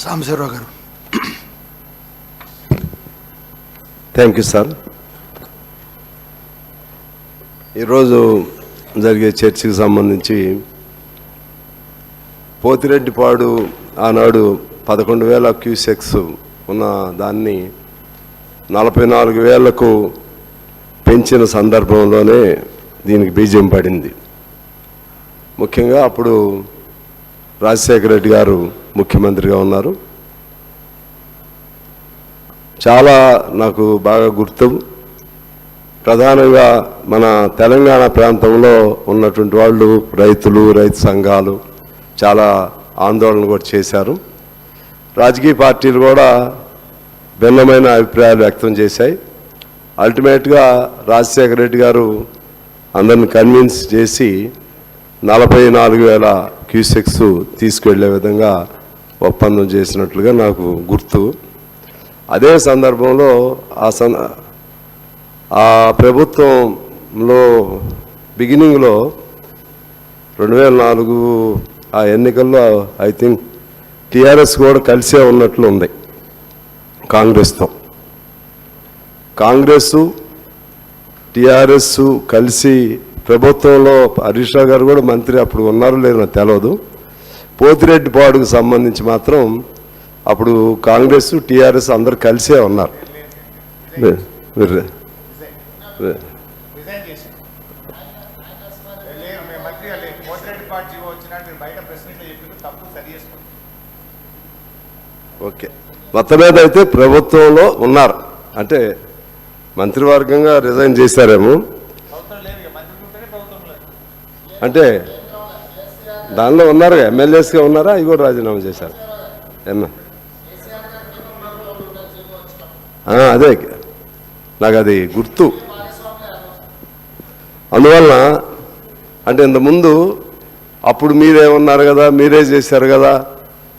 సాంబశివరావు గారు. Thank you sir ఈరోజు జరిగే చర్చకి సంబంధించి పోతిరెడ్డిపాడు ఆనాడు పదకొండు వేల క్యూసెక్స్ ఉన్న దాన్ని నలభై నాలుగు వేలకు పెంచిన సందర్భంలోనే దీనికి బీజం పడింది. ముఖ్యంగా అప్పుడు రాజశేఖర రెడ్డి గారు ముఖ్యమంత్రిగా ఉన్నారు. చాలా నాకు బాగా గుర్తు. ప్రధానంగా మన తెలంగాణ ప్రాంతంలో ఉన్నటువంటి వాళ్ళు రైతులు రైతు సంఘాలు చాలా ఆందోళన కూడా చేశారు. రాజకీయ పార్టీలు కూడా భిన్నమైన అభిప్రాయాలు వ్యక్తం చేశాయి. అల్టిమేట్గా రాజశేఖర రెడ్డి గారు అందరిని కన్విన్స్ చేసి నలభై నాలుగు వేల క్యూసెక్స్ తీసుకెళ్ళే విధంగా ఒప్పందం చేసినట్లుగా నాకు గుర్తు. అదే సందర్భంలో ఆ సం ఆ ప్రభుత్వంలో బిగినింగ్లో రెండు వేల నాలుగు ఆ ఎన్నికల్లో ఐ థింక్ టీఆర్ఎస్ కూడా కలిసే ఉన్నట్లు ఉంది కాంగ్రెస్తో. కాంగ్రెస్ టీఆర్ఎస్ కలిసి ప్రభుత్వంలో హరీష్ రావు గారు కూడా మంత్రి అప్పుడు ఉన్నారో లేదో నాకు తెలియదు పోతిరెడ్డి పాడుకు సంబంధించి మాత్రం అప్పుడు కాంగ్రెస్ టీఆర్ఎస్ అందరు కలిసే ఉన్నారు. ఓకే మొత్తం మీద అయితే ప్రభుత్వంలో ఉన్నారు అంటే మంత్రివర్గంగా రిజైన్ చేశారేమో ప్రభుత్వం లేదు ఇక మంత్రి ఉంటేనే ప్రభుత్వం లేదు అంటే దానిలో ఉన్నారు ఎమ్మెల్యేస్గా ఉన్నారా? అవి కూడా రాజీనామా చేశారు. ఎమ్మె అదే. నాకు అది గుర్తు. అందువలన అంటే ఇంతకుముందు అప్పుడు మీరే ఉన్నారు కదా మీరే చేశారు కదా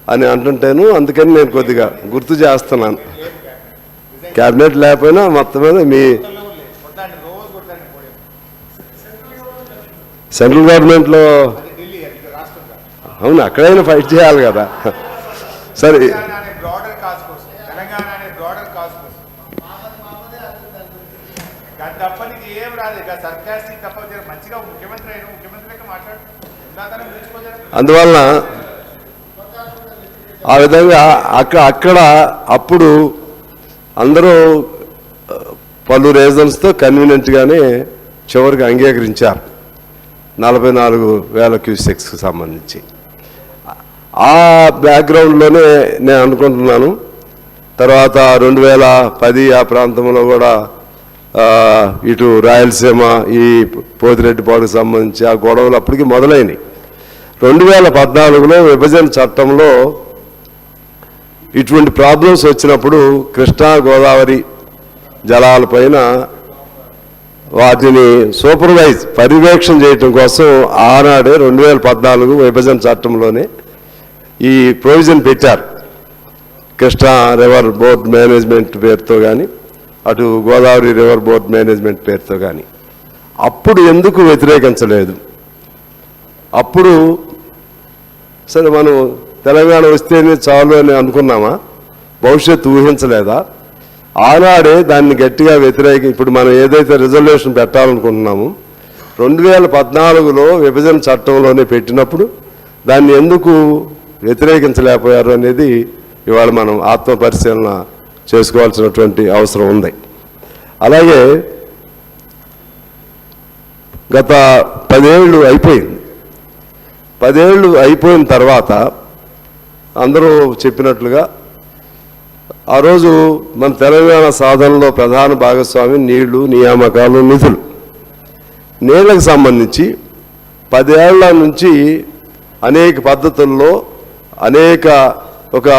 అని అంటుంటేను అందుకని నేను కొద్దిగా గుర్తు చేస్తున్నాను. క్యాబినెట్ లేకపోయినా మొత్తం మీద మీ లేదు కొట్టాండి రోజు కొట్టాండి పోయాం సెంట్రల్ గవర్నమెంట్లో అవును అక్కడైనా ఫైట్ చేయాలి కదా. సరే. అందువలన ఆ విధంగా అక్కడ అక్కడ అప్పుడు అందరూ పలు రీజన్స్తో కన్వీనియంట్గానే చివరికి అంగీకరించారు. నలభై నాలుగు వేల క్యూసెక్స్కి సంబంధించి. ఆ బ్యాక్గ్రౌండ్లోనే నేను అనుకుంటున్నాను. తర్వాత రెండు వేల పది ఆ ప్రాంతంలో కూడా ఇటు రాయలసీమ ఈ పోతిరెడ్డిపాడుకు సంబంధించి ఆ గొడవలు అప్పటికి మొదలైనవి రెండు వేల పద్నాలుగులో విభజన చట్టంలో ఇటువంటి ప్రాబ్లమ్స్ వచ్చినప్పుడు కృష్ణా గోదావరి జలాలపైన వాటిని సూపర్వైజ్ పర్యవేక్షణ చేయటం కోసం ఆనాడే రెండు వేల పద్నాలుగు విభజన చట్టంలోనే ఈ ప్రొవిజన్ పెట్టారు. కృష్ణా రివర్ బోర్డ్ మేనేజ్మెంట్ పేరుతో కానీ అటు గోదావరి రివర్ బోర్డ్ మేనేజ్మెంట్ పేరుతో కానీ అప్పుడు ఎందుకు వ్యతిరేకించలేదు? అప్పుడు సరే మనం తెలంగాణ వస్తేనే చాలు అని అనుకున్నామా? భవిష్యత్తు ఊహించలేదా? ఆనాడే దాన్ని గట్టిగా వ్యతిరేక ఇప్పుడు మనం ఏదైతే రిజర్వేషన్ పెట్టాలనుకుంటున్నామో రెండు వేల పద్నాలుగులో విభజన చట్టంలోనే పెట్టినప్పుడు దాన్ని ఎందుకు వ్యతిరేకించలేకపోయారు అనేది ఇవాళ మనం ఆత్మ పరిశీలన చేసుకోవాల్సినటువంటి అవసరం ఉంది. అలాగే గత పదేళ్ళు అయిపోయింది. పదేళ్ళు అయిపోయిన తర్వాత అందరూ చెప్పినట్లుగా ఆ రోజు మన తెలంగాణ సాధనలో ప్రధాన భాగస్వామి నీళ్ళు నియామకాలు నిధులు. నీళ్ళకు సంబంధించి పదేళ్ళ నుంచి అనేక పద్ధతుల్లో అనేక ఒక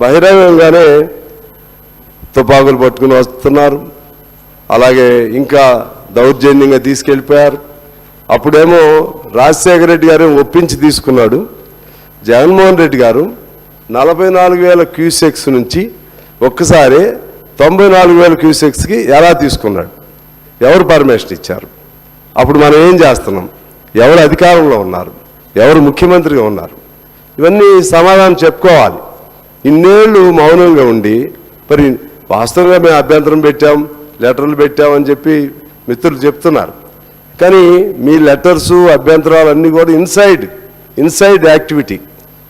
బహిరంగంగానే తుపాకులు పట్టుకుని వస్తున్నారు. అలాగే ఇంకా దౌర్జన్యంగా తీసుకెళ్ళిపోయారు. అప్పుడేమో రాజశేఖర రెడ్డి గారు ఒప్పించి తీసుకున్నాడు. జగన్మోహన్ రెడ్డి గారు నలభై నాలుగు వేల క్యూసెక్స్ నుంచి ఒక్కసారి తొంభై నాలుగు వేల క్యూసెక్స్కి ఎలా తీసుకున్నాడు? ఎవరు పర్మిషన్ ఇచ్చారు? అప్పుడు మనం ఏం చేస్తున్నాం? ఎవరు అధికారంలో ఉన్నారు? ఎవరు ముఖ్యమంత్రిగా ఉన్నారు? ఇవన్నీ సమాధానం చెప్పుకోవాలి. ఇన్నేళ్ళు మౌనంగా ఉండి మరి వాస్తవంగా మేము అభ్యంతరం పెట్టాం లెటర్లు పెట్టామని చెప్పి మిత్రులు చెప్తున్నారు. కానీ మీ లెటర్స్ అభ్యంతరాలు అన్నీ కూడా inside inside activity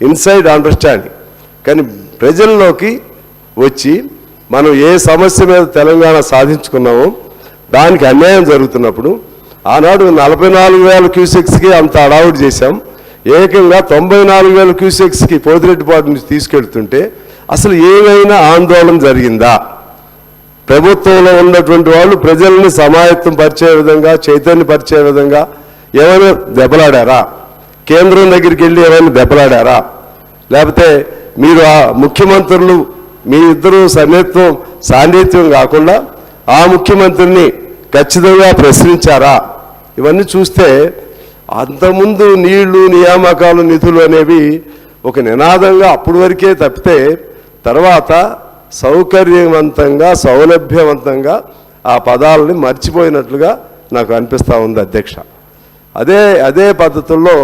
inside understanding. కానీ ప్రజల్లోకి వచ్చి మనం ఏ సమస్య మీద తెలంగాణ సాధించుకున్నామో దానికి అన్యాయం జరుగుతున్నప్పుడు ఆనాడు నలభై నాలుగు వేల క్యూసెక్స్కి అంత అడావుడు చేశాం. ఏకంగా తొంభై నాలుగు వేల క్యూసెక్స్కి పోతిరెడ్డిపాటు నుంచి తీసుకెళ్తుంటే అసలు ఏమైనా ఆందోళన జరిగిందా? ప్రభుత్వంలో ఉన్నటువంటి వాళ్ళు ప్రజల్ని సమాయత్తం పరిచే విధంగా చైతన్య పరిచే విధంగా ఏమైనా దెబ్బలాడారా? కేంద్రం దగ్గరికి వెళ్ళి ఏమైనా దెబ్బలాడారా? లేకపోతే మీరు ఆ ముఖ్యమంత్రులు మీ ఇద్దరు సమేత్వం సాన్నిధ్యం కాకుండా ఆ ముఖ్యమంత్రిని ఖచ్చితంగా ప్రశ్నించారా? ఇవన్నీ చూస్తే అంతకుముందు నీళ్ళు నియామకాలు నిధులు అనేవి ఒక నినాదంగా అప్పుడు వరకే తప్పితే తర్వాత సౌకర్యవంతంగా సౌలభ్యవంతంగా ఆ పదాలని మర్చిపోయినట్లుగా నాకు అనిపిస్తూ ఉంది అధ్యక్ష. అదే అదే పద్ధతుల్లో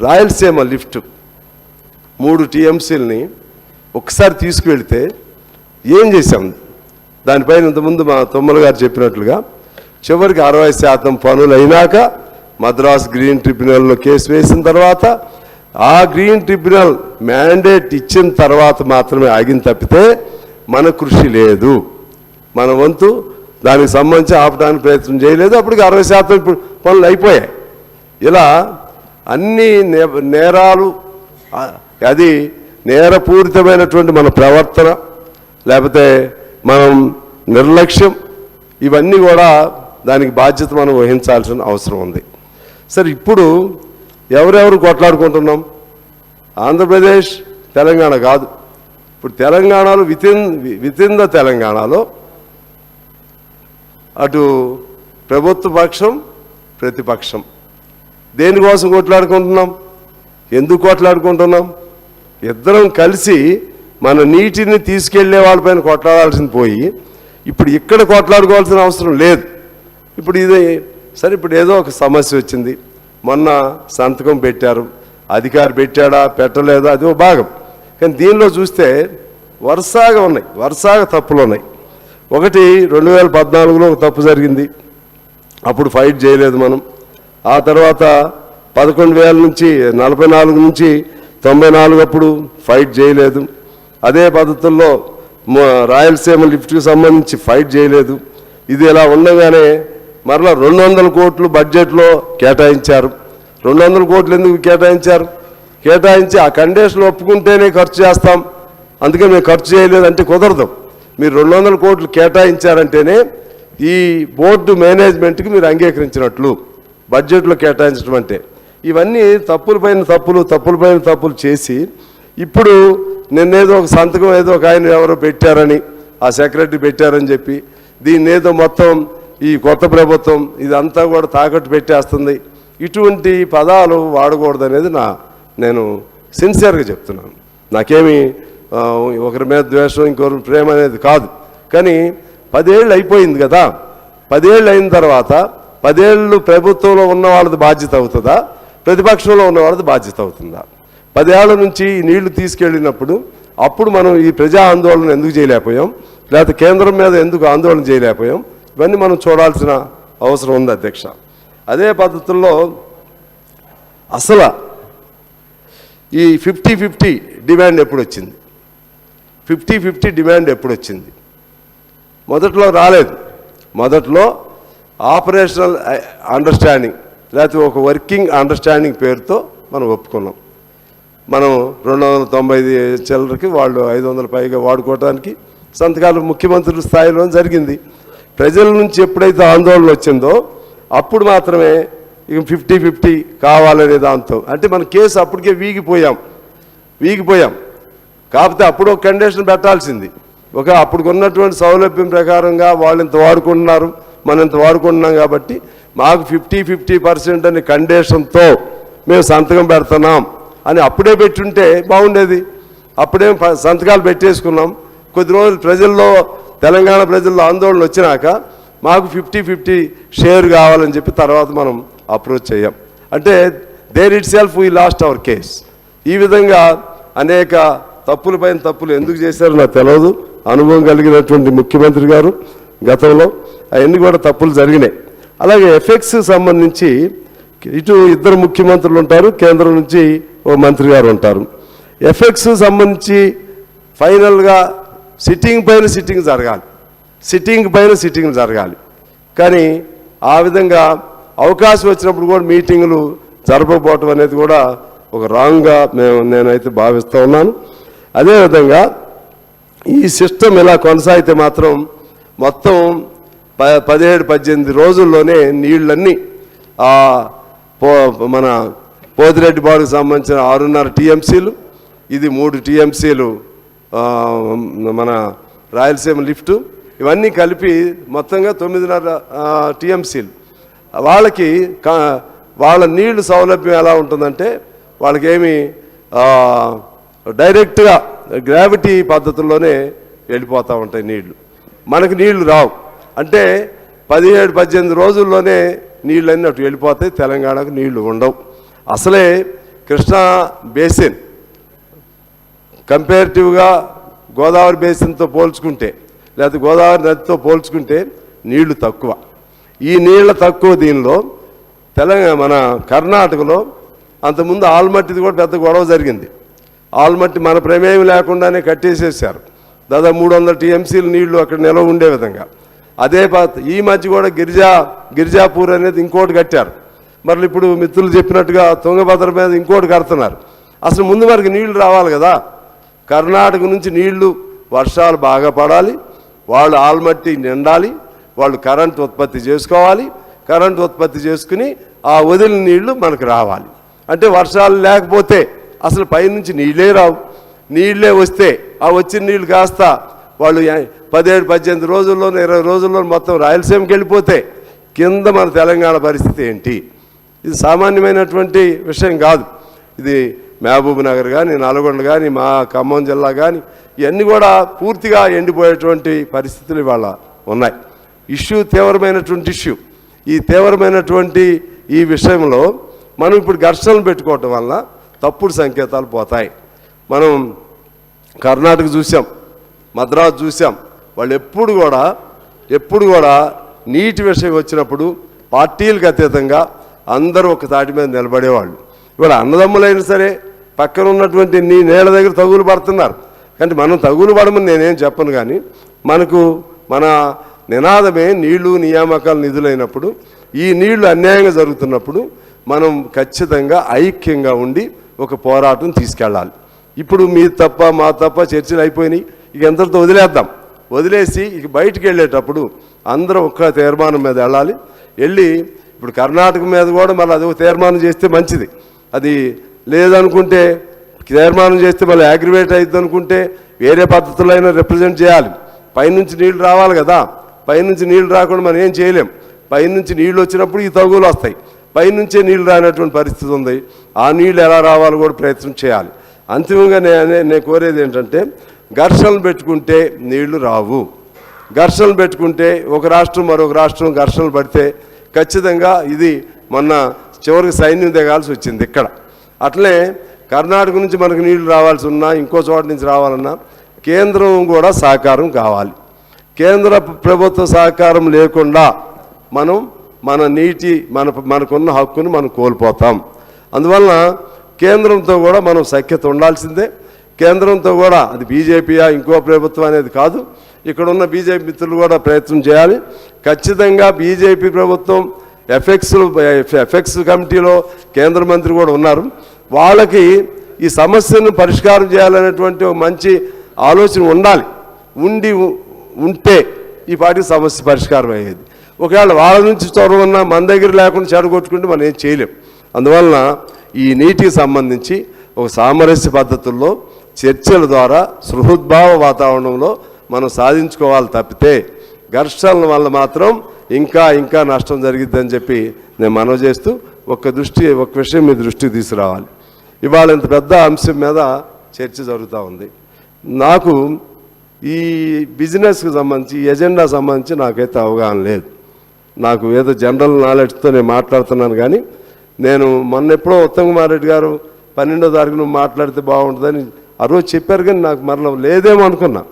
రాయలసీమ లిఫ్ట్ మూడు టీఎంసీలని ఒకసారి తీసుకువెళితే ఏం చేశాం? దానిపైన ఇంతకుముందు మా తొమ్మల గారు చెప్పినట్లుగా చివరికి అరవై శాతం పనులు అయినాక మద్రాస్ గ్రీన్ ట్రిబ్యునల్లో కేసు వేసిన తర్వాత ఆ గ్రీన్ ట్రిబ్యునల్ మ్యాండేట్ ఇచ్చిన తర్వాత మాత్రమే ఆగిన తప్పితే మన కృషి లేదు. మన వంతు దానికి సంబంధించి ఆపడానికి ప్రయత్నం చేయలేదు. అప్పటికి అరవై శాతం ఇప్పుడు పనులు అయిపోయాయి. ఇలా అన్ని నే- నేరాలు అది నేరపూరితమైనటువంటి మన ప్రవర్తన లేకపోతే మనం నిర్లక్ష్యం ఇవన్నీ కూడా దానికి బాధ్యత మనం వహించాల్సిన అవసరం ఉంది. సరే ఇప్పుడు ఎవరెవరు కొట్లాడుకుంటున్నాం? ఆంధ్రప్రదేశ్ తెలంగాణ కాదు. ఇప్పుడు తెలంగాణలో వితిన్ వితిన్ ద తెలంగాణలో అటు ప్రభుత్వ పక్షం ప్రతిపక్షం. దేనికోసం కొట్లాడుకుంటున్నాం? ఎందుకు కొట్లాడుకుంటున్నాం? ఇద్దరం కలిసి మన నీటిని తీసుకెళ్ళే వాళ్ళపైన కొట్లాడాల్సింది పోయి ఇప్పుడు ఇక్కడ కొట్లాడుకోవాల్సిన అవసరం లేదు. ఇప్పుడు ఇది సరే ఇప్పుడు ఏదో ఒక సమస్య వచ్చింది. మొన్న సంతకం పెట్టారు. అధికారి పెట్టాడా పెట్టలేదా? అది ఒక భాగం. కానీ దీనిలో చూస్తే వరుసగా ఉన్నాయి. వరుసగా తప్పులు ఉన్నాయి. ఒకటి రెండు వేల పద్నాలుగులో ఒక తప్పు జరిగింది. అప్పుడు ఫైట్ చేయలేదు మనం. ఆ తర్వాత పదకొండు వేల నుంచి నలభై నాలుగు నుంచి తొంభై నాలుగు అప్పుడు ఫైట్ చేయలేదు. అదే పద్ధతుల్లో రాయలసీమ లిఫ్ట్కి సంబంధించి ఫైట్ చేయలేదు. ఇది ఇలా ఉండగానే మరలా రెండు వందల కోట్లు బడ్జెట్లో కేటాయించారు. రెండు వందల కోట్లు ఎందుకు కేటాయించారు? కేటాయించి ఆ కండిషన్ ఒప్పుకుంటేనే ఖర్చు చేస్తాం. అందుకే మేము ఖర్చు చేయలేదు అంటే కుదరదు. మీరు రెండు వందల కోట్లు కేటాయించారంటేనే ఈ బోర్డు మేనేజ్మెంట్కి మీరు అంగీకరించినట్లు. బడ్జెట్లో కేటాయించడం అంటే. ఇవన్నీ తప్పుల పైన తప్పులు తప్పుల పైన తప్పులు చేసి ఇప్పుడు నిన్నేదో ఒక సంతకం ఏదో ఒక ఆయన ఎవరో పెట్టారని ఆ సెక్రటరీ పెట్టారని చెప్పి దీన్ని ఏదో మొత్తం ఈ కొత్త ప్రభుత్వం ఇదంతా కూడా తాకట్టు పెట్టేస్తుంది. ఇటువంటి పదాలు వాడకూడదు అనేది నా నేను సిన్సియర్గా చెప్తున్నాను. నాకేమి ఒకరి మీద ద్వేషం ఇంకొకరి ప్రేమ అనేది కాదు. కానీ పదేళ్ళు అయిపోయింది కదా. పదేళ్ళు అయిన తర్వాత పదేళ్ళు ప్రభుత్వంలో ఉన్న వాళ్ళది బాధ్యత అవుతుందా? ప్రతిపక్షంలో ఉన్న వారికి బాధ్యత అవుతుందా? పదేళ్ళ నుంచి నీళ్ళు తీసుకెళ్ళినప్పుడు అప్పుడు మనం ఈ ప్రజా ఆందోళన ఎందుకు చేయలేకపోయాం? లేకపోతే కేంద్రం మీద ఎందుకు ఆందోళన చేయలేకపోయాం? ఇవన్నీ మనం చూడాల్సిన అవసరం ఉంది అధ్యక్ష. అదే పద్ధతుల్లో అసలు ఈ ఫిఫ్టీ ఫిఫ్టీ డిమాండ్ ఎప్పుడు వచ్చింది? ఫిఫ్టీ ఫిఫ్టీ డిమాండ్ ఎప్పుడు వచ్చింది? మొదట్లో రాలేదు. మొదట్లో ఆపరేషనల్ అండర్స్టాండింగ్ లేకపోతే ఒక వర్కింగ్ అండర్స్టాండింగ్ పేరుతో మనం ఒప్పుకున్నాం. మనం రెండు వందల తొంభై చిల్లరకి వాళ్ళు ఐదు వందల పైగా వాడుకోవడానికి సంతకాలు ముఖ్యమంత్రుల స్థాయిలో జరిగింది. ప్రజల నుంచి ఎప్పుడైతే ఆందోళన వచ్చిందో అప్పుడు మాత్రమే ఇక ఫిఫ్టీ ఫిఫ్టీ కావాలనే దాంతో. అంటే మన కేసు అప్పటికే వీగిపోయాం. వీగిపోయాం. కాకపోతే అప్పుడు ఒక కండిషన్ పెట్టాల్సింది. ఒక అప్పుడు ఉన్నటువంటి సౌలభ్యం ప్రకారంగా వాళ్ళు ఇంత వాడుకుంటున్నారు మనం ఇంత వాడుకుంటున్నాం కాబట్టి మాకు ఫిఫ్టీ ఫిఫ్టీ పర్సెంట్ అనే కండిషన్తో మేము సంతకం పెడుతున్నాం అని అప్పుడే పెట్టుంటే బాగుండేది. అప్పుడే ప- సంతకాలు పెట్టేసుకున్నాం. కొద్ది రోజులు ప్రజల్లో తెలంగాణ ప్రజల్లో ఆందోళన వచ్చినాక మాకు ఫిఫ్టీ ఫిఫ్టీ షేర్ కావాలని చెప్పి తర్వాత మనం అప్రోచ్ చేయం అంటే there itself we lost our case. ఈ విధంగా అనేక తప్పుల పైన తప్పులు ఎందుకు చేశారో నాకు తెలియదు అనుభవం కలిగినటువంటి ముఖ్యమంత్రి గారు గతంలో అవన్నీ కూడా తప్పులు జరిగినాయి. అలాగే ఎఫెక్ట్స్ సంబంధించి ఇటు ఇద్దరు ముఖ్యమంత్రులు ఉంటారు కేంద్రం నుంచి ఓ మంత్రి గారు ఉంటారు. ఎఫెక్ట్స్ సంబంధించి ఫైనల్గా సిట్టింగ్ పైన సిట్టింగ్ జరగాలి. సిట్టింగ్ పైన సిట్టింగ్ జరగాలి. కానీ ఆ విధంగా అవకాశం వచ్చినప్పుడు కూడా మీటింగులు జరపకపోవటం అనేది కూడా ఒక రాంగ్గా మేము నేనైతే భావిస్తూ ఉన్నాను. అదేవిధంగా ఈ సిస్టమ్ ఇలా కొనసాగితే మాత్రం మొత్తం ప పదిహేడు పద్దెనిమిది రోజుల్లోనే నీళ్ళన్నీ ఆ పో మన పోతిరెడ్డి బాడుకు సంబంధించిన ఆరున్నర టీఎంసీలు ఇది మూడు టీఎంసీలు మన రాయలసీమ లిఫ్టు ఇవన్నీ కలిపి మొత్తంగా తొమ్మిదిన్నర టీఎంసీలు. వాళ్ళకి వాళ్ళ నీళ్ళు సౌలభ్యం ఎలా ఉంటుందంటే వాళ్ళకేమి డైరెక్ట్గా గ్రావిటీ పద్ధతుల్లోనే వెళ్ళిపోతూ ఉంటాయి నీళ్ళు. మనకి నీళ్ళు రావు. అంటే పదిహేడు పద్దెనిమిది రోజుల్లోనే నీళ్ళన్నీ అటు వెళ్ళిపోతాయి. తెలంగాణకు నీళ్ళు ఉండవు. అసలే కృష్ణా బేసిన్ కంపేరిటివ్గా గోదావరి బేసిన్తో పోల్చుకుంటే లేకపోతే గోదావరి నదితో పోల్చుకుంటే నీళ్ళు తక్కువ. ఈ నీళ్ళ తక్కువ దీనిలో తెలంగాణ మన కర్ణాటకలో అంతకుముందు ఆల్మట్టిది కూడా పెద్ద గొడవ జరిగింది. ఆల్మట్టి మన ప్రమేయం లేకుండానే కట్టేసేసారు దాదాపు మూడు వందల టీఎంసీలు నీళ్ళు అక్కడ నిల్వ ఉండే విధంగా. అదే ప- ఈ మధ్య కూడా గిరిజా గిరిజాపూర్ అనేది ఇంకోటి కట్టారు. మరి ఇప్పుడు మిత్రులు చెప్పినట్టుగా తుంగభద్ర మీద ఇంకోటి కడుతున్నారు. అసలు ముందు వరకు నీళ్ళు రావాలి కదా. కర్ణాటక నుంచి నీళ్ళు వర్షాలు బాగా పడాలి. వాళ్ళు ఆల్మట్టి నిండాలి. వాళ్ళు కరెంట్ ఉత్పత్తి చేసుకోవాలి. కరెంట్ ఉత్పత్తి చేసుకుని ఆ వదిలిన నీళ్ళు మనకు రావాలి. అంటే వర్షాలు లేకపోతే అసలు పైనుంచి నీళ్ళే రావు. నీళ్ళే వస్తే ఆ వచ్చిన నీళ్ళు కాస్త వాళ్ళు పదిహేడు పద్దెనిమిది రోజుల్లో ఇరవై రోజుల్లో మొత్తం రాయలసీమకి వెళ్ళిపోతే కింద మన తెలంగాణ పరిస్థితి ఏంటి? ఇది సామాన్యమైనటువంటి విషయం కాదు. ఇది మహబూబ్ నగర్ కానీ నల్గొండ కానీ మా ఖమ్మం జిల్లా కానీ ఇవన్నీ కూడా పూర్తిగా ఎండిపోయేటువంటి పరిస్థితులు ఇవాళ ఉన్నాయి. ఇష్యూ తీవ్రమైనటువంటి ఇష్యూ. ఈ తీవ్రమైనటువంటి ఈ విషయంలో మనం ఇప్పుడు ఘర్షణలు పెట్టుకోవటం వల్ల తప్పుడు సంకేతాలు పోతాయి. మనం కర్ణాటక చూసాం. మద్రాసు చూసాం వాళ్ళు ఎప్పుడు కూడా ఎప్పుడు కూడా నీటి విషయం వచ్చినప్పుడు పార్టీలకు అతీతంగా అందరూ ఒక తాటి మీద నిలబడేవాళ్ళు. ఇవాళ అన్నదమ్ములైనా సరే పక్కన ఉన్నటువంటి నీ నేల దగ్గర తగులు పడుతున్నారు. కానీ మనం తగులు పడమని నేనేం చెప్పను కానీ మనకు మన నినాదమే నీళ్ళు నియామకాలు నిధులైనప్పుడు ఈ నీళ్ళు అన్యాయంగా జరుగుతున్నప్పుడు మనం ఖచ్చితంగా ఐక్యంగా ఉండి ఒక పోరాటం తీసుకెళ్ళాలి. ఇప్పుడు మీ తప్ప మా తప్ప చర్చలు అయిపోయినాయి. ఇక ఎంతటితో వదిలేద్దాం. వదిలేసి ఇక బయటికి వెళ్ళేటప్పుడు అందరం ఒక్క తీర్మానం మీద వెళ్ళాలి. వెళ్ళి ఇప్పుడు కర్ణాటక మీద కూడా మళ్ళీ అది ఒక తీర్మానం చేస్తే మంచిది. అది లేదనుకుంటే తీర్మానం చేస్తే మళ్ళీ అగ్రివేట్ అవుతుంది అనుకుంటే వేరే పద్ధతుల్లో అయినా రిప్రజెంట్ చేయాలి. పైనుంచి నీళ్ళు రావాలి కదా. పైనుంచి నీళ్ళు రాకుండా మనం ఏం చేయలేం. పైనుంచి నీళ్ళు వచ్చినప్పుడు ఈ తగులు వస్తాయి. పైనుంచే నీళ్ళు రానటువంటి పరిస్థితి ఉంది. ఆ నీళ్ళు ఎలా రావాలో కూడా ప్రయత్నం చేయాలి. అంతిమంగా నేను నేను కోరేది ఏంటంటే ఘర్షణలు పెట్టుకుంటే నీళ్ళు రావు. ఘర్షణలు పెట్టుకుంటే ఒక రాష్ట్రం మరొక రాష్ట్రం ఘర్షణలు పడితే ఖచ్చితంగా ఇది మొన్న చివరికి సైన్యం దిగాల్సి వచ్చింది ఇక్కడ. అట్లే కర్ణాటక నుంచి మనకు నీళ్ళు రావాల్సి ఉన్నా ఇంకో చోట నుంచి రావాలన్నా కేంద్రం కూడా సహకారం కావాలి. కేంద్ర ప్రభుత్వ సహకారం లేకుండా మనం మన నీటి మన మనకున్న హక్కును మనం కోల్పోతాం. అందువలన కేంద్రంతో కూడా మనం సఖ్యత ఉండాల్సిందే. కేంద్రంతో కూడా అది బీజేపీయా ఇంకో ప్రభుత్వం అనేది కాదు ఇక్కడ ఉన్న బీజేపీ మిత్రులు కూడా ప్రయత్నం చేయాలి. ఖచ్చితంగా బీజేపీ ప్రభుత్వం ఎఫెక్స్ ఎఫెక్స్ కమిటీలో కేంద్ర మంత్రి కూడా ఉన్నారు. వాళ్ళకి ఈ సమస్యను పరిష్కారం చేయాలనేటువంటి ఒక మంచి ఆలోచన ఉండాలి. ఉండి ఉంటే ఈ పాటికి సమస్య పరిష్కారం అయ్యేది. ఒకవేళ వాళ్ళ నుంచి చొరవ ఉన్నా మన దగ్గర లేకుండా చెడగొట్టుకుంటే మనం ఏం చేయలేం. అందువలన ఈ నీటికి సంబంధించి ఒక సామరస్య పద్ధతుల్లో చర్చల ద్వారా సృహద్భావ వాతావరణంలో మనం సాధించుకోవాలి తప్పితే ఘర్షణల వల్ల మాత్రం ఇంకా ఇంకా నష్టం జరిగిద్దని చెప్పి నేను మనవి చేస్తూ ఒక దృష్టి ఒక విషయం మీ దృష్టికి తీసుకురావాలి. ఇవాళ ఇంత పెద్ద అంశం మీద చర్చ జరుగుతూ ఉంది. నాకు ఈ బిజినెస్కి సంబంధించి ఎజెండా సంబంధించి నాకైతే అవగాహన లేదు. నాకు ఏదో జనరల్ నాలెడ్జ్తో నేను మాట్లాడుతున్నాను కానీ నేను మొన్న ఎప్పుడో ఉత్తమ్ కుమార్ రెడ్డి గారు పన్నెండో తారీఖు నువ్వు మాట్లాడితే బాగుంటుందని ఆ రోజు చెప్పారు కానీ నాకు మరణం లేదేమో అనుకున్నా.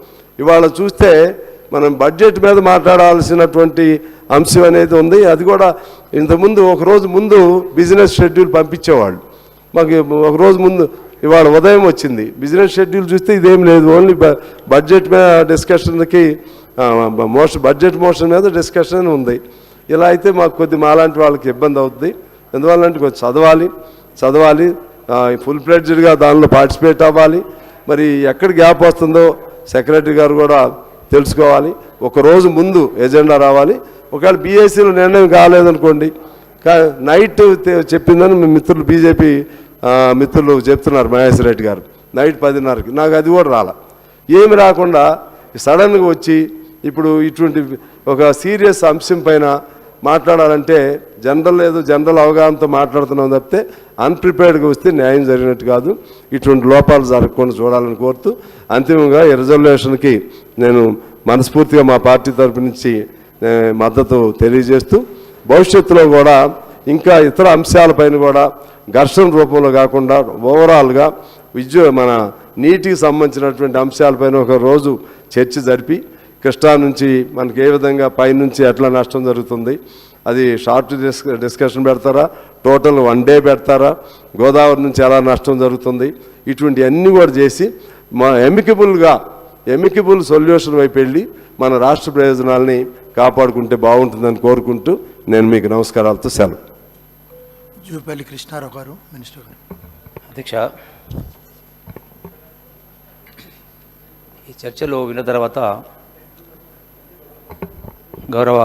ఇవాళ చూస్తే మనం బడ్జెట్ మీద మాట్లాడాల్సినటువంటి అంశం అనేది ఉంది. అది కూడా ఇంతకుముందు ఒకరోజు ముందు బిజినెస్ షెడ్యూల్ పంపించేవాళ్ళు. మాకు ఒక రోజు ముందు ఇవాళ ఉదయం వచ్చింది. బిజినెస్ షెడ్యూల్ చూస్తే ఇదేం లేదు. ఓన్లీ బడ్జెట్ మీద డిస్కషన్కి మోషన్ బడ్జెట్ మోషన్ మీద డిస్కషన్ ఉంది. ఇలా అయితే మాకు కొద్ది మాలాంటి వాళ్ళకి ఇబ్బంది అవుతుంది ఎందువల్ల అంటే కొంచెం చదవాలి. చదవాలి. ఫుల్ ఫ్లెడ్జ్డ్గా దానిలో పార్టిసిపేట్ అవ్వాలి. మరి ఎక్కడ గ్యాప్ వస్తుందో సెక్రటరీ గారు కూడా తెలుసుకోవాలి. ఒక రోజు ముందు ఎజెండా రావాలి. ఒకవేళ బీఎస్సీలో నిర్ణయం కాలేదనుకోండి నైట్ చెప్పిందని మీ మిత్రులు బీజేపీ మిత్రులు చెప్తున్నారు మహేష్ రెడ్డి గారు. నైట్ పదిన్నరకి. నాకు అది కూడా రాల. ఏమి రాకుండా సడన్గా వచ్చి ఇప్పుడు ఇటువంటి ఒక సీరియస్ అంశం పైన మాట్లాడాలంటే జనరల్ ఏదో జనరల్ అవగాహనతో మాట్లాడుతున్నాం తప్పితే అన్ప్రిపేర్డ్గా వస్తే న్యాయం జరిగినట్టు కాదు. ఇటువంటి లోపాలు జరగకుండా చూడాలని కోరుతూ అంతిమంగా ఈ రిజర్వేషన్కి నేను మనస్ఫూర్తిగా మా పార్టీ తరపు నుంచి మద్దతు తెలియజేస్తూ భవిష్యత్తులో కూడా ఇంకా ఇతర అంశాలపైన కూడా ఘర్షణ రూపంలో కాకుండా ఓవరాల్గా విద్య మన నీటికి సంబంధించినటువంటి అంశాలపైన ఒక రోజు చర్చ జరిపి కృష్ణా నుంచి మనకి ఏ విధంగా పైనుంచి ఎట్లా నష్టం జరుగుతుంది అది షార్ట్ డిస్ డిస్కషన్ పెడతారా? టోటల్ వన్ డే పెడతారా? గోదావరి నుంచి ఎలా నష్టం జరుగుతుంది? ఇటువంటి అన్నీ కూడా చేసి మా ఎమికబుల్గా ఎమికబుల్ సొల్యూషన్ వైపు వెళ్ళి మన రాష్ట్ర ప్రయోజనాల్ని కాపాడుకుంటే బాగుంటుందని కోరుకుంటూ నేను మీకు నమస్కారాలతో సెలవు. జూపల్లి కృష్ణారావు గారు మినిస్టర్ గారు. అధ్యక్ష ఈ చర్చలో విన్న తర్వాత గౌరవ